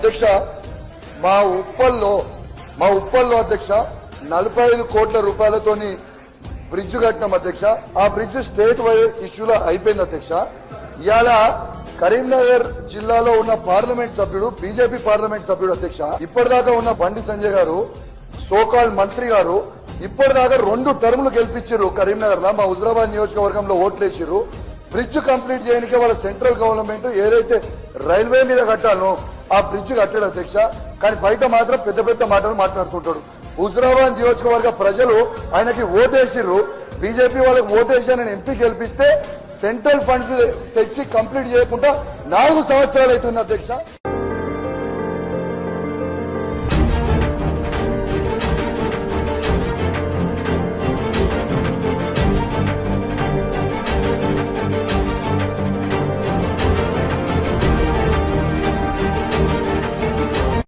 అధ్యక్ష మా ఉప్పల్లో మా ఉప్పల్లో అధ్యక్ష నలభై ఐదు కోట్ల రూపాయలతోని బ్రిడ్జ్ కట్టినాం అధ్యక్ష. ఆ బ్రిడ్జ్ స్టేట్ వైడ్ ఇష్యూలో అయిపోయింది అధ్యక్ష. ఇవాళ కరీంనగర్ జిల్లాలో ఉన్న పార్లమెంట్ సభ్యుడు బీజేపీ పార్లమెంట్ సభ్యుడు అధ్యక్ష. ఇప్పటిదాకా ఉన్న బండి సంజయ్ గారు సోకాల్ మంత్రి గారు ఇప్పటిదాకా రెండు టర్ములు గెలిపించారు కరీంనగర్లో మా హుజరాబాద్ నియోజకవర్గంలో ఓట్లేసారు బ్రిడ్జ్ కంప్లీట్ చేయడానికి వాళ్ళ సెంట్రల్ గవర్నమెంట్ ఏదైతే రైల్వే మీద కట్టాలనో ఆ బ్రిడ్జ్ కట్టాడు అధ్యక్ష. కానీ బయట మాత్రం పెద్ద పెద్ద మాటలు మాట్లాడుతుంటాడు. హుజరాబాద్ నియోజకవర్గ ప్రజలు ఆయనకి ఓటేసిర్రు. బీజేపీ వాళ్ళకి ఓటేసి ఆయన ఎంపీ గెలిపిస్తే సెంట్రల్ ఫండ్స్ తెచ్చి కంప్లీట్ చేయకుండా నాలుగు సంవత్సరాలు అవుతుంది అధ్యక్ష.